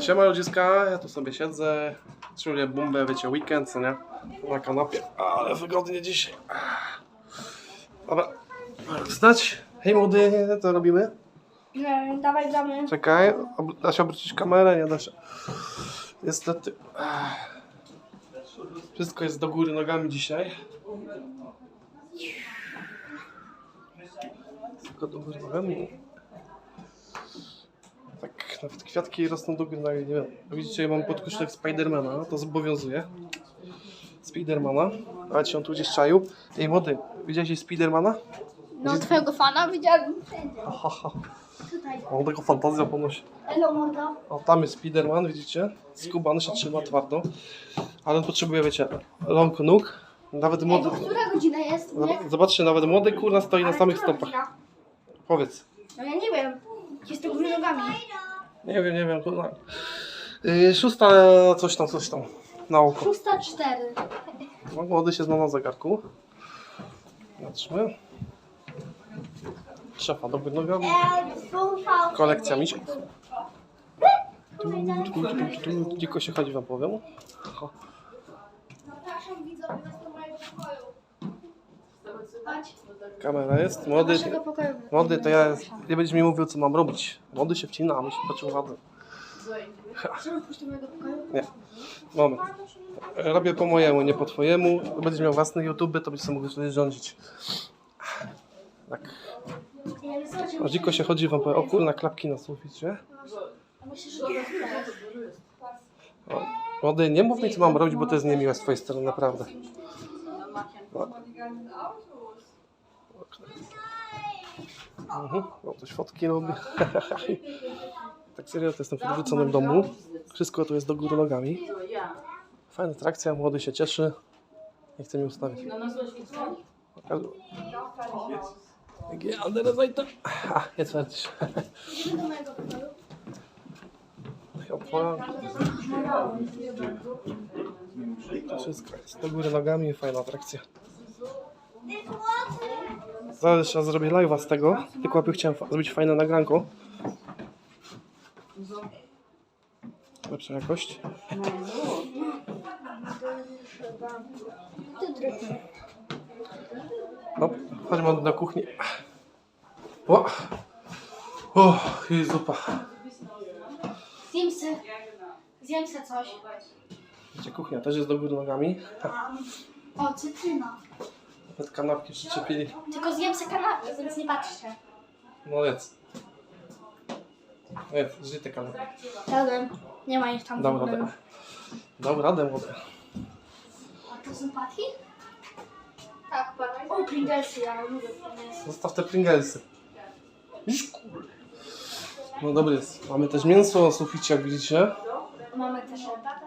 Siema ludziska, ja tu sobie siedzę, czuję bumbę, wiecie, weekend, co nie? Na kanapie, ale wygodnie dzisiaj. Dobra, wstać. Hej młody, co robimy? Nie, dawaj gramy. Czekaj, ob- da się obrócić kamerę? Nie da się. Niestety. Wszystko jest do góry nogami dzisiaj. Wszystko do góry nogami. Tak, nawet kwiatki rosną do góry nogami, nie wiem. Widzicie, ja mam podkoszulek Spidermana, to zobowiązuje. Spidermana. A ci on tu gdzieś czaił. Ej młody, widziałeś Spidermana? No, twojego fana widziałem. Ha, ha. Tutaj. Mam taką fantazję ponosi. Elo, mordo. O, tam jest Spiderman, widzicie? Skubany się trzyma twardo. Ale on potrzebuje, wiecie, rąk, nóg. Nawet Ej, młody... bo która godzina jest? Nie? Zob- Zobaczcie, nawet młody kurna stoi na Ale samych która stopach. godzina? Powiedz. No ja nie wiem. Jest to góry nogami. Nie wiem, nie wiem, kurna. Yy, szósta coś tam, coś tam. Na oko. Szósta cztery. No, młody się zna na zegarku. Patrzmy. Szefa do nogami. Kolekcja misiów. Tu, tu, tu, tu, tu. Dziko się chodzi, wam powiem. O. Zapraszam widzowie do mojego pokoju. Kamera jest. Młody, młody to ja nie będziesz mi mówił co mam robić. Młody się wcina, a my się mojego pokoju? Nie. Moment. Robię po mojemu, nie po twojemu. Będziesz miał własny YouTube, to będziesz sobie mógł wtedy rządzić. Tak. A dziko się chodzi wam powie, o kurna, klapki na suficie. O, Młody, nie mów mi co mam robić, bo to jest niemiłe z twojej strony, naprawdę. No. Mhm. O, coś fotki robię. tak serio, to jestem w odwróconym domu. Wszystko tu jest do góry nogami. Fajna atrakcja, młody się cieszy. Nie chce mi ustawić. Jakie andere Seite? A, jetzt werde ich. Do mojego pokoju. To wszystko jest do góry nogami, fajna atrakcja. Zaraz zrobię live'a z tego, tylko łapie chciałem fa- zrobić fajne nagranko. Lepsza jakość. No, chodźmy do kuchni. O! O, i zupa. Zjem se. Zjem se coś. Wiecie, kuchnia też jest do góry nogami. O, cytryna. Nawet kanapki przyczepili. Tylko zjem se kanapkę, więc nie patrzcie. No jedz. Jedz, zjedz te kanapki. Jadłem. Nie ma ich tam w Dam ogóle. radę. Dam radę, młody. A to są patki? Tak, patki. O, Pringlesy, ja lubię Pringlesy. Zostaw te Pringlesy. Iż kur- No dobry jest. Mamy też mięso na suficie, jak widzicie. Mamy też herbatę.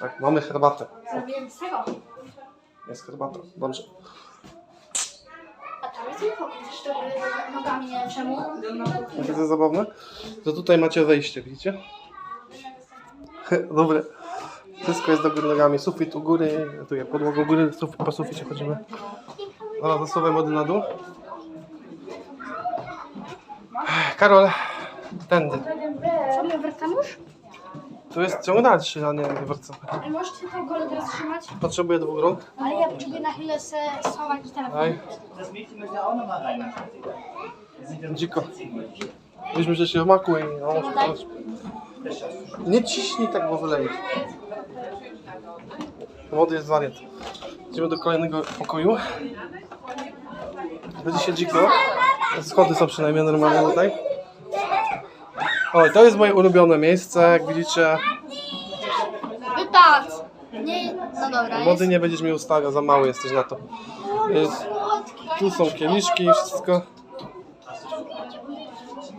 Tak, mamy herbatę. Zrobiłem z tego. Jest herbata. Dobrze. A tam jest mój pokój też do góry nogami, nie wiem czemu. Jak to jest zabawne? To tutaj macie wejście, widzicie? Dobre. Wszystko jest do góry nogami. Sufit u góry, tu jest podłoga u góry, sufit, po suficie chodzimy. Dobra, zasuwaj mody na dół. Karol, tędy. Co, my wracamy już? Tu jest ciąg dalszy, a nie wywracamy. Ale możesz ty tą golę teraz trzymać? Potrzebuję dwóch rąk. Ale ja potrzebuję na chwilę se schować telefon. Daj. Das Mädchen möchte auch noch mal rein. Dziko. Weźmy, że się wmakuje. No, nie ciśnij tak, bo wyleje. Młody jest wariat. Idziemy do kolejnego pokoju. Będzie się dziko. Schody są przynajmniej normalne tutaj. O, to jest moje ulubione miejsce, jak widzicie. Wypad! Nie, no dobra. Młody nie będziesz mi ustawiał, za mały jesteś na to. Jest, tu są kieliszki i wszystko.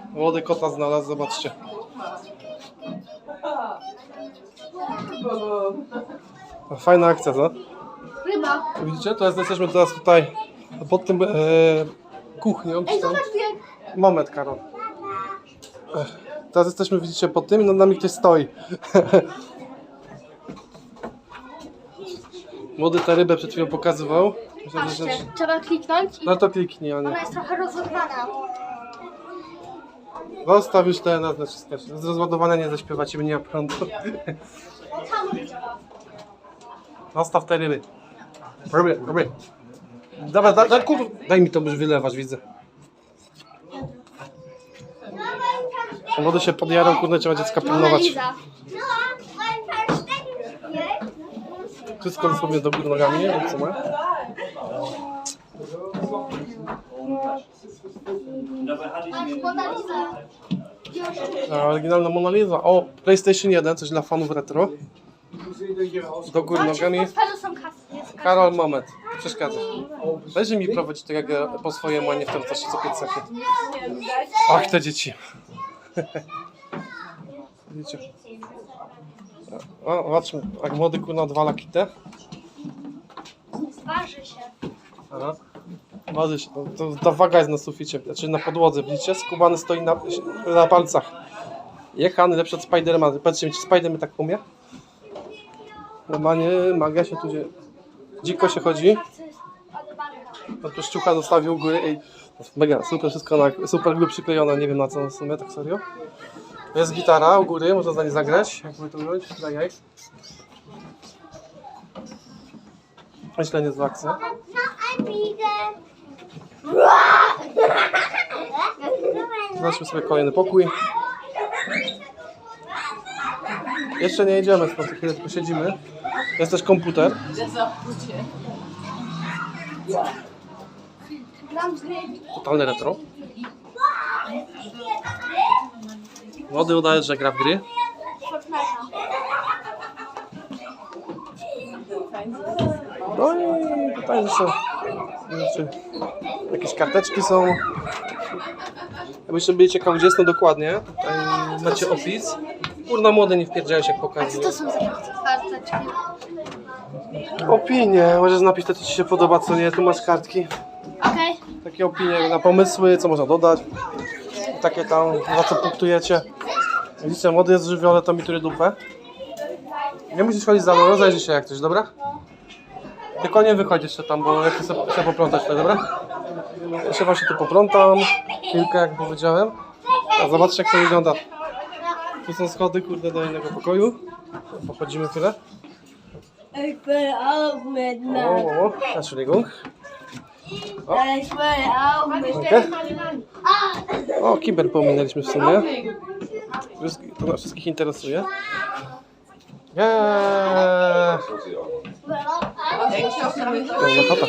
Młody kota znalazł, zobaczcie. Fajna akcja, co? Ryba. Widzicie? To jest, jesteśmy teraz tutaj pod tym e, kuchnią. Ej, zobacz, jak... Moment, Karol. Ech, Teraz jesteśmy, widzicie, pod tym i nad nami ktoś stoi. Młody tę rybę przed chwilą pokazywał. Myślę, że- Patrzcie, trzeba kliknąć i No to kliknij, a ona jest trochę rozerwana. Zostaw już te na naciskać. Z rozładowania nie zaśpiewacie, bo nie ma prądu. O, tam nie działa. Zostaw te ryby. Ryby, ryby. Dawaj, daj, daj, kur... daj mi to, już wylewasz, widzę. Wody się podjarą, kurde, trzeba dziecka pilnować. Wszystko dosłownie do góry nogami, nie co. A, Oryginalna Mona Lisa. O, PlayStation 1, coś dla fanów retro. Do góry nogami. Karol, moment. Przeszkadza. Dajże mi prowadzić tak jak ja po swojemu, a nie wtrącać się co 5 sekund. Ach, te dzieci. Widzicie? O, zobaczmy, jak młody kurna odwala kitę. Waży się. Aha. Waży się. To, to, ta waga jest na suficie, znaczy na podłodze, widzicie? Skubany stoi na, na palcach. Jechany lepszy od Spidermana. Patrzcie, czy Spiderman tak umie? Normalnie magia się tu dzieje. Dziko się chodzi. Od pryszczucha zostawił góry. Ej, mega, super wszystko na, super glue przyklejone, nie wiem na co w sumie, tak serio. Jest gitara u góry, można za nie zagrać. Jak by to ująć? Daj jaj. Myślę nie z akcji. Zobaczmy sobie kolejny pokój. Jeszcze nie jedziemy stąd, za chwilę tylko siedzimy. Jest też komputer. Gram gry. Totalne retro. Młody udaje, że gra w gry. No i tutaj jeszcze znaczy, jakieś karteczki są. Jakbyście byli ciekawi, gdzie jest to dokładnie, tutaj macie opis. Kurna młody nie wpierdziałeś jak A co pokazuje. to są za karteczki? Opinie, możesz napisać to, co ci się podoba, co nie. Tu masz kartki. Takie opinie na pomysły, co można dodać. Takie tam, za co punktujecie. Widzicie, młody jest żywiole, to mi tury dupę. Nie musisz chodzić za mną, rozejrzyj się jak coś, dobra? Tylko nie wychodź jeszcze tam, bo jak chcę, chcę poplątać tutaj, dobra? Ja się właśnie tu poplątam, chwilkę jak powiedziałem. A zobaczcie jak to wygląda. Tu są schody, kurde, do innego pokoju. Pochodzimy tyle. Ich will auch O, mitnehmen. o, o, Entschuldigung. Ich will auch mitnehmen. Okej. O, kiber pominęliśmy w sumie. To nas wszystkich interesuje. Jeee! Pełna chata.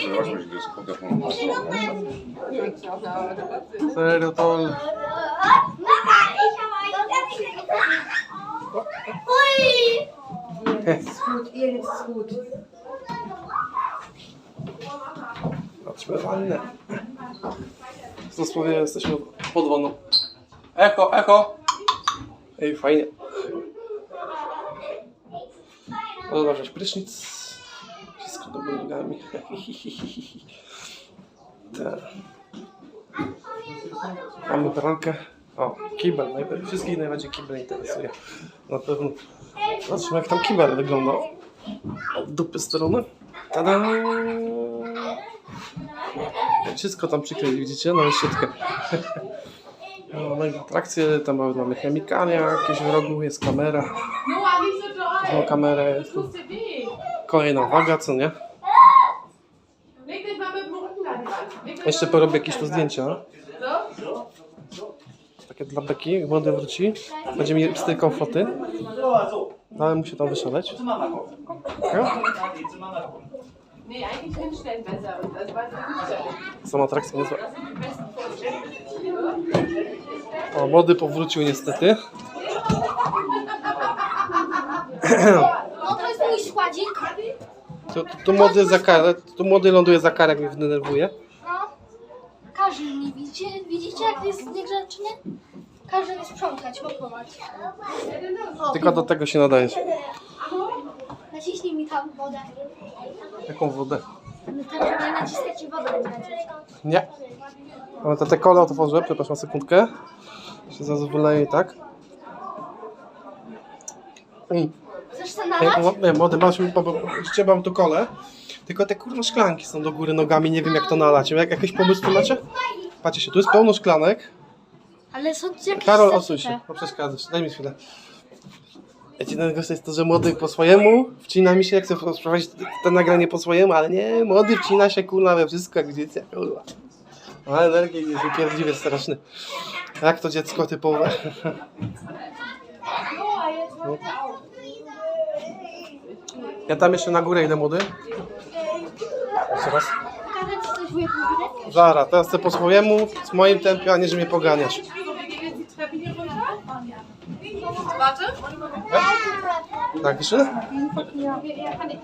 Serio to... Ui! Patrzmy wannę. Dosłownie jesteśmy pod wanną. Echo, echo! Ej, fajnie. Można wziąć prysznic. Wszystko do nogami. Mamy pralkę. O, kibel. Wszystkich najbardziej kibel interesuje. Na pewno. Zobaczmy jak tam kibel wygląda. Od dupy strony. Tada! Wszystko tam przykryli, widzicie? Nawet siatkę. No, Mamy atrakcje, tam mamy chemikalia, jakieś w rogu, jest kamera. No kamera jest. Kolejna waga, co nie? Jeszcze porobię jakieś tu zdjęcia. Takie dla beki, jak młody wróci. Będzie mi stykał foty. Dałem mu się tam wyszaleć. Ja? Nee, eigentlich hinstellen besser. Und das war die. Sama atrakcja niezła. Das sind die besten Vorstellungen. O, młody powrócił niestety. No to jest mój składzik. Tu, tu, tu młody za karę, tu młody ląduje za karę, jak mnie denerwuje. No. Każe mi, widzicie, widzicie jak jest niegrzecznie? Każe mi sprzątać, mopować. O, Tylko do tego się nadajesz. Naciśnij mi tam wodę. Jaką wodę? No tam, żeby naciskać i wodę naciskać. Nie. Ale te, te kole otworzę, przepraszam sekundkę. Się zaraz wyleje i tak. Mm. Chcesz to Ej, nalać? mo- Nie, młody, masz mi, bo, bo jeszcze mam tu kole. Tylko te kurwa szklanki są do góry nogami, nie wiem jak to nalać. Jak, jakieś pomysły macie? Patrzcie się, tu jest pełno szklanek. Ale są jakieś Karol, odsuń się, bo przeszkadzasz. Daj mi chwilę. Wiecie, najgorsze jest to, że młody po swojemu wcina mi się, jak chcę prowadzić to nagranie po swojemu, ale nie, młody wcina się kurwa we wszystko jak dziecię, kurwa. Ale energii jest upierdliwie straszny. Jak to dziecko typowe. No. Ja tam jeszcze na górę idę młody. Jeszcze raz. Zara, teraz chcę po swojemu, w moim tempie, a nie że mnie poganiasz. Warte. Ja, nicht.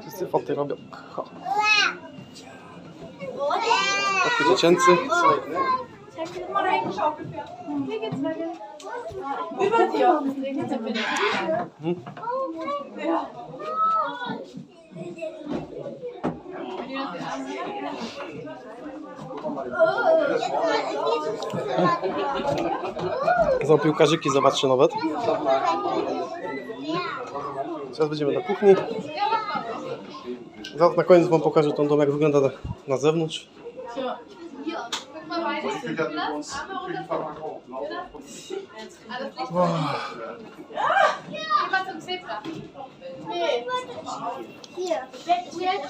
Wszyscy foty robią. Taki dziecięcy. Über dir. Ja. Są piłkarzyki, zobaczcie nawet. Teraz będziemy na kuchni. Zaraz na koniec wam pokażę ten dom, jak wygląda na, na zewnątrz. Wow. Wujek.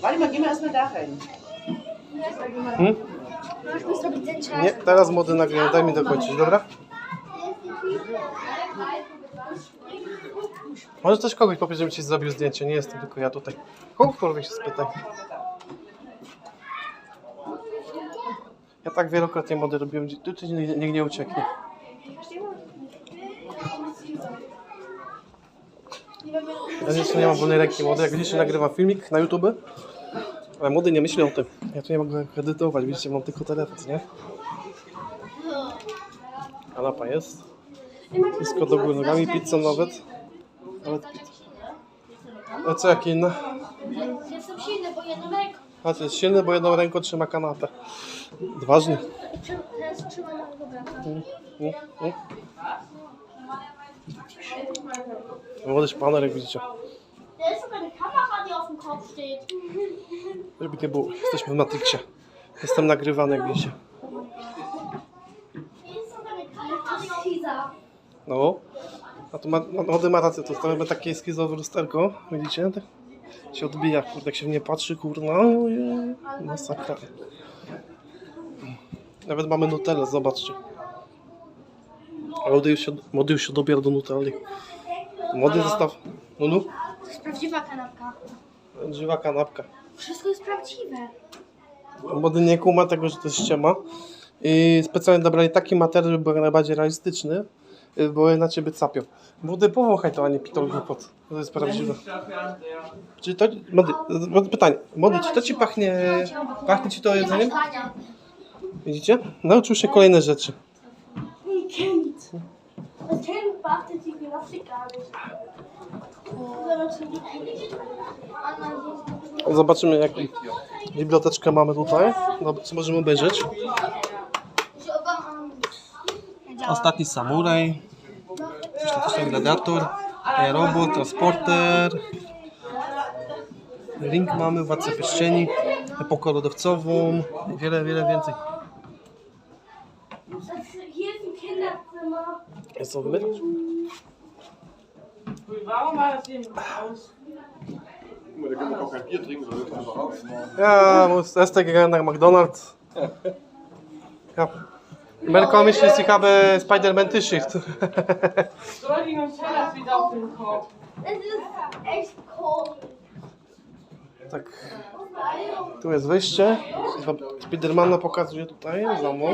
Warte mal, gehen wir erstmal da rein. Hmm? Możesz mi zrobić zdjęcia? Nie, teraz młody nagrywam, daj mi dokończyć, dobra? Może też kogoś powiedz, żebym ci zrobił zdjęcie, nie jestem tylko ja tutaj. Kogokolwiek się spytaj. Ja tak wielokrotnie młody robiłem, tu ci nikt nie ucieknie. Ja jeszcze nie mam wolnej ręki młody, jak widzicie nagrywam filmik na YouTube. Ale młody nie myśli o tym. Ja tu nie mogę edytować, widzicie, mam tylko telefon, nie? Kanapa jest. Wszystko do góry nogami, pizza nawet. Nawet pizza. A co jakie inne? Jestem silny, bo jedną ręką. A jest silny, bo jedną ręką trzyma kanapę. Ważny. Czym- Teraz trzymam mojego brata. Mm, mm. Młody szpaner, jak widzicie. Da ist sogar eine Żeby nie było, jesteśmy w Matrixie. Jestem nagrywany, jak dieser. No. A tu ma, no, młody ma rację, to mamy takie skizowe lusterko, widzicie? Tak się odbija, kurde, jak się w nie patrzy, kurna, ojej, masakra. Nawet mamy Nutellę, zobaczcie. A Młody już się, młody już się dobiera do Nutelli. Młody zestaw, no no, To jest prawdziwa kanapka. Żywa kanapka. Wszystko jest prawdziwe. Młody nie kuma tego, że to jest ściema. I specjalnie dobrali taki materiał, żeby był najbardziej realistyczny, y, bo inaczej by capiał. Młody, powąchaj to, a nie pitol głupot. To jest prawdziwe. Czy to, młody, młody, pytanie, młody, czy to ci pachnie, pachnie ci to jedzeniem? Widzicie? Nauczył się kolejne rzeczy. Kind. Das Kind. Zobaczymy, jaką biblioteczkę mamy tutaj. Co możemy obejrzeć? Ostatni samuraj. Gladiator. Robot, transporter. Link mamy, Władcę Pierścieni. Epokę lodowcową. I wiele, wiele więcej. Jest to wybrać? Warum war das hier aus? Da kann man auch kein Bier trinken, sondern einfach raus. Ja, muss erste gegangen nach McDonald's. Ja. Merko myśli, że habe Spider-Man T-shirt. Und Teller ist wieder auf dem Kopf. Es ist echt cool. Tak. Tu jest wyjście. Spidermana pokazuje tutaj za mną.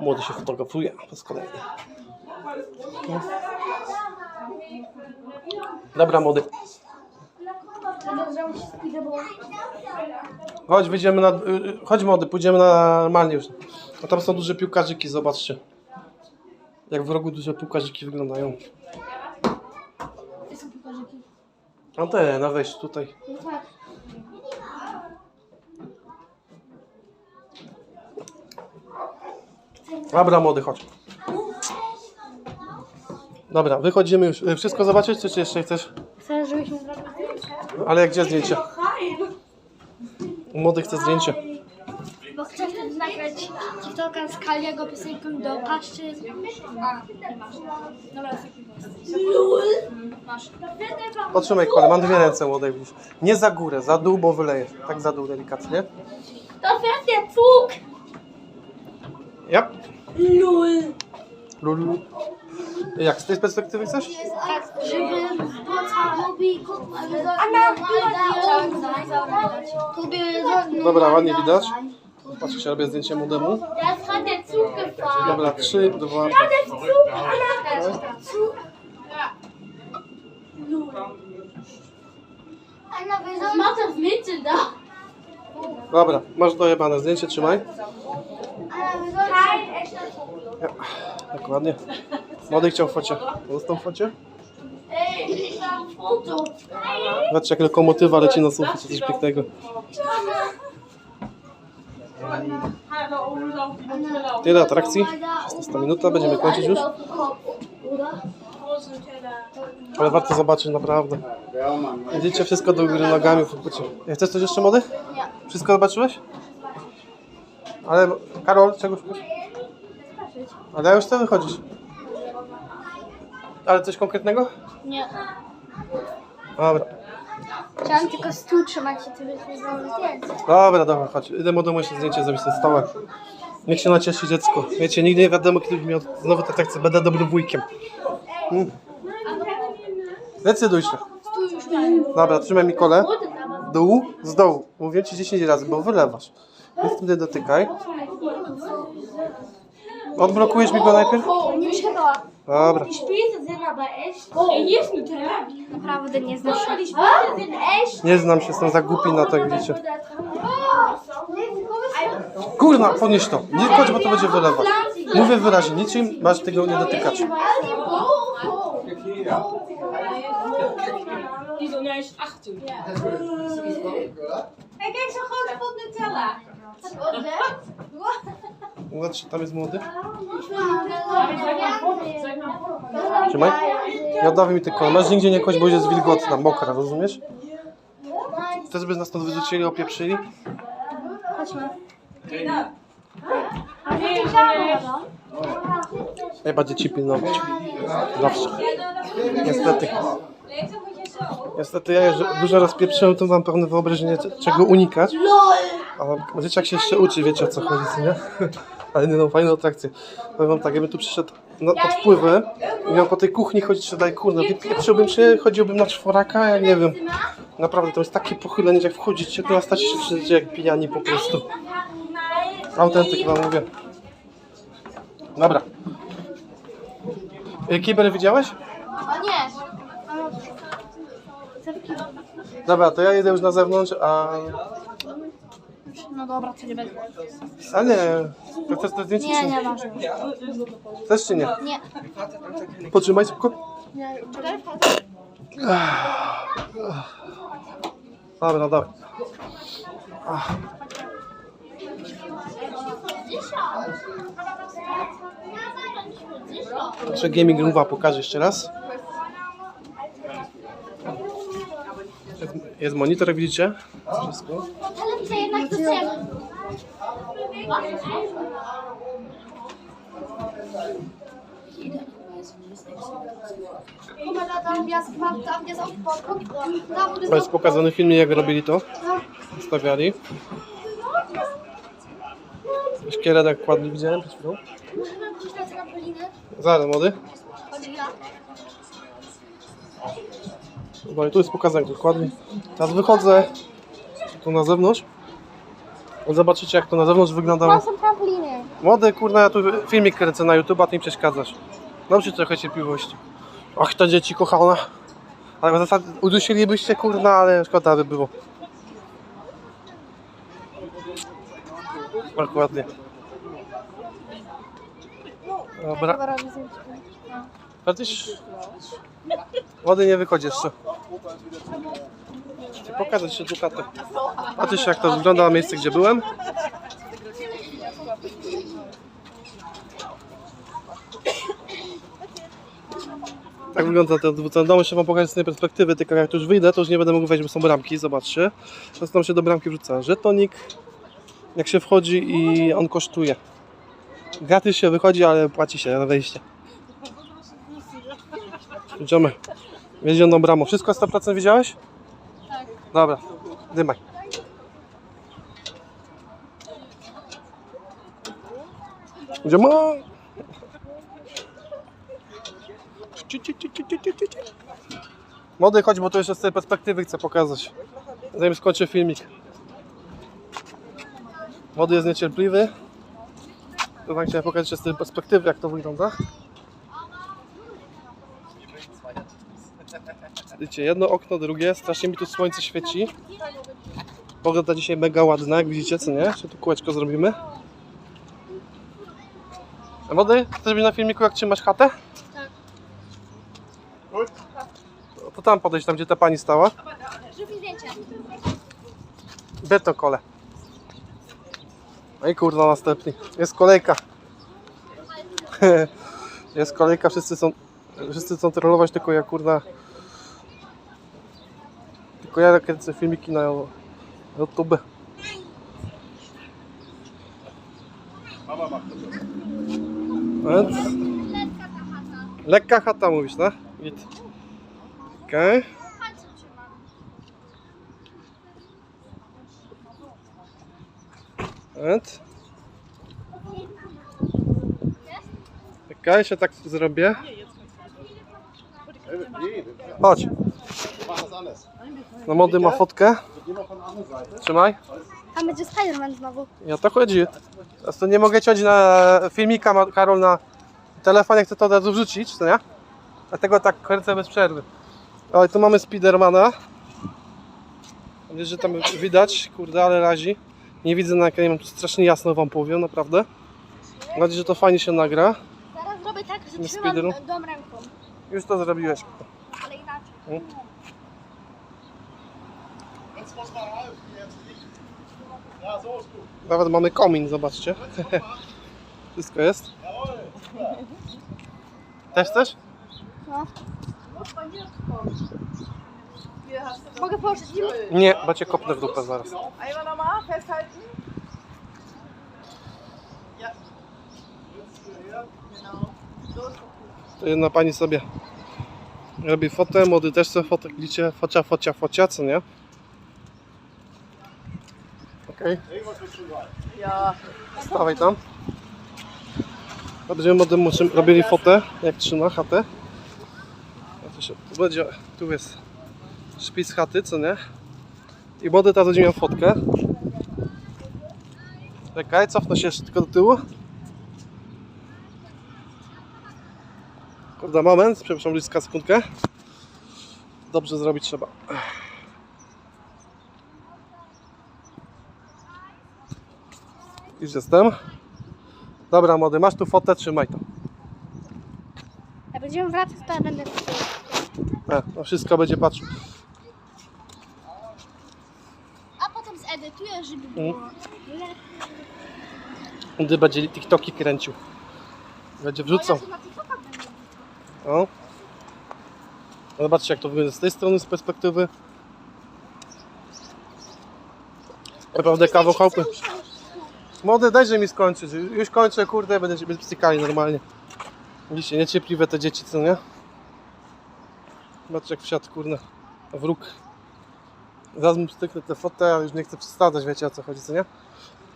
Młody się fotografuje po raz kolejny. No. Dobra, młody. Chodź, wyjdziemy na. y, y, Chodź młody, pójdziemy na normalnie już. A tam są duże piłkarzyki, zobaczcie. Jak w rogu duże piłkarzyki wyglądają. Gdzie są piłkarzyki? A te, na wejściu tutaj. No tak. Dobra, młody, chodź. Dobra, wychodzimy już. Y, Wszystko zobaczyć, czy jeszcze chcesz? Chcesz, żebyśmy zrobili zdjęcie? Ale jak gdzie zdjęcie? Młody chce zdjęcie. Bo chcę wtedy nagrać TikToka z Kaliego piosenką do paszczy. A, nie masz. Dobra, LUL! Masz. Otrzymaj kole, mam dwie ręce młodej. Nie za górę, za dół, bo wylejesz. Tak za dół delikatnie. To fährt der Zug! Ja. LUL! Lulu. Jak z tej perspektywy chcesz? Tak, żeby widać. Dobra, ładnie widać. Patrzcie, się robię zdjęcie młodemu. Dobra, trzy, dwa. Der Zug, Anna! Zug. Anna, was macht das Mädchen da? Dobra, masz dojebane zdjęcie, trzymaj. Anna, wir sollen kein echter Zug. Dokładnie. Młody chciał focie. Został focie? Zobaczcie, jak lokomotywa leci na sufit, coś pięknego. Tyle atrakcji. 16 minuta, będziemy kończyć już. Ale warto zobaczyć, naprawdę. Widzicie wszystko do góry nogami. Chcesz coś jeszcze, młody? Wszystko zobaczyłeś? Ale, Karol, czego szukasz? Ale ja już chcę wychodzić. Ale coś konkretnego? Nie. Dobra. Chciałam tylko stół trzymać i ty byś zrobił zdjęcie. Dobra, dobra, chodź. Idę mu domu jeszcze zdjęcie zrobić ze stołem. Niech się nacieszy dziecko. Wiecie, nigdy nie wiadomo, kiedy miał znowu te atrakcje. Będę dobrym wujkiem. Mm. Decyduj się. Dobra, trzymaj mi kole. Dół, z dołu. Mówię ci 10 razy, bo wylewasz. Więc wtedy dotykaj. Odblokujesz mi go najpierw? Nie chyba. Dobra. Naprawdę nie znam się. Nie znam się, jestem za głupi na to, jak widzicie. Kurna, podnieś to. Nie chodź, bo to będzie wylewać. Mówię wyraźnie, niczym masz tego nie dotykać. Achte. Ej, kijk, zo'n grote pot Nutella. Zobacz, tam jest młody. Trzymaj. I oddawaj mi te kole. Masz nigdzie nie kłaść, bo jest wilgotna, mokra, rozumiesz? Chcesz, żeby nas stąd wyrzucili, opieprzyli? Chodźmy. Trzeba dzieci pilnować. Zawsze. Niestety. Niestety ja już dużo raz pieprzyłem, to mam pewne wyobrażenie, czego unikać. Ale dzieciak się jeszcze uczy, wiecie o co chodzi, co nie? Ale nie no, fajną atrakcję. Powiem wam tak, jakbym tu przyszedł na odpływy i miał po tej kuchni chodzić, że daj kurde, wypieprzyłbym się, chodziłbym na czworaka, jak nie wiem. Naprawdę, to jest takie pochylenie, że jak wchodzicie, to nastacie się wszyscy jak pijani po prostu. Autentyk wam mówię. Dobra. Y, Kibel widziałeś? O nie. Dobra, to ja idę już na zewnątrz, a... No dobra, to nie będę. A nie, to chcesz to zdjęcie Nie, czy nie masz. Chcesz czy nie? Nie. Potrzymaj szybko. Nie, czekaj. Dobra, dobra. Jeszcze gaming room'a pokażę jeszcze raz. Jest, monitor, jak widzicie. Wszystko. Ale jednak to To jest pokazany filmie, jak robili to. Stawiali. Szkielet jak ładnie widziałem przed chwilą. Zaraz, młody. Chodź, ja. Dobra, i tu jest pokazane dokładnie. Teraz wychodzę tu na zewnątrz. Zobaczycie jak to na zewnątrz wyglądało. są trampoliny. Młody, kurna, ja tu filmik kręcę na YouTube, a ty mi przeszkadzasz. Nauczy trochę cierpliwości. Ach, te dzieci kochana. Ale w zasadzie udusilibyście, kurna, ale szkoda by było. Dokładnie. Dobra. Patrzysz? Wody nie wychodzi jeszcze. Chcę pokazać jeszcze tu katę. Patrzysz jak to wygląda miejsce, gdzie byłem. Tak wygląda ten dwucen dom. Jeszcze wam pokażę z tej perspektywy, tylko jak tu już wyjdę, to już nie będę mógł wejść, bo są bramki, zobaczcie. Tam się do bramki wrzuca żetonik, jak się wchodzi i on kosztuje. Gratis się wychodzi, ale płaci się na wejście. Idziemy. Wiedzioną bramą. Wszystko 100% widziałeś? Tak. Dobra, dymaj. Idziemy. Młody, chodź, bo to jeszcze z tej perspektywy chcę pokazać. Zanim skończę filmik. Młody jest niecierpliwy. To tak chciałem pokazać jeszcze z tej perspektywy, jak to wygląda. Widzicie, jedno okno, drugie. Strasznie mi tu słońce świeci. Pogoda dzisiaj mega ładna, jak widzicie, co nie? Jeszcze tu kółeczko zrobimy. Wody, chcesz być na filmiku, jak trzymasz chatę? Tak. To, to tam podejść, tam gdzie ta pani stała. Zrób zdjęcie. Beton kole. No i kurwa następny. Jest kolejka. Jest kolejka, wszyscy są wszyscy chcą trollować, tylko ja kurna tylko ja kręcę filmiki na YouTube. Więc... Lekka chata mówisz, no? Git. Okej. Więc... Okej, się tak zrobię. Chodź. No młody ma fotkę. Trzymaj. Tam będzie Spiderman znowu. I o to chodzi. Teraz to nie mogę ciąć na filmika, ma- Karol, na telefonie, chcę to od razu wrzucić, co nie? Dlatego tak kręcę bez przerwy. O, i tu mamy Spidermana. Wiesz, że tam widać, kurde, ale razi. Nie widzę na ekranie, mam tu strasznie jasno wam powiem, naprawdę. Mam nadzieję, że to fajnie się nagra. Zaraz zrobię tak, że Nie trzymam Spideru? dom ręką. Już to zrobiłeś. Ale inaczej. Jetzt Nawet mamy komin, zobaczcie. Wszystko jest. Też chcesz? No. Mogę położyć nim? Nie, bo cię kopnę w dupę zaraz. festhalten. Ja. Genau. So ist To jedna pani sobie robi fotę, młody też sobie fotę, widzicie, focia, focia, focia, co nie? Okej. Ja. stawaj tam. A Będziemy młodym muszym- robili fotę, jak trzyma chatę. A to się, tu będzie, tu jest szpic chaty, co nie? I młody teraz będzie miał fotkę. Czekaj, cofnę się jeszcze tylko do tyłu. Kurde, moment, przepraszam, bliska sekundkę. Dobrze zrobić trzeba. Już jestem. Dobra, młody, masz tu fotę, trzymaj to. Jak będziemy wracać, to ja będę... E, no wszystko będzie patrzył. A potem zedytuję, żeby było lepiej. Gdy będzie TikToki kręcił. Będzie wrzucał. Bo ja się na TikToka będę. O. Zobaczcie jak to wygląda z tej strony, z perspektywy. Naprawdę kawał chałupy. Młody, dajże mi skończyć. Już kończę, kurde, będę się psykali normalnie. Widzicie, niecierpliwe te dzieci, co nie? Zobaczcie jak wsiadł, kurde, wróg. Zaraz mu styknę tę fotę, ale już nie chcę przesadzać, wiecie o co chodzi, co nie?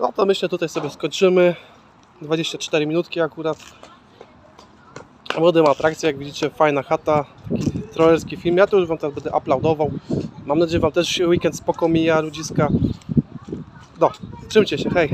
No to myślę, tutaj sobie skończymy. 24 minutki akurat. Młody ma atrakcję, jak widzicie, fajna chata, taki trollerski film. Ja to już Wam teraz będę uploadował. Mam nadzieję, że Wam też weekend spoko mija, ludziska. No, trzymcie się, hej!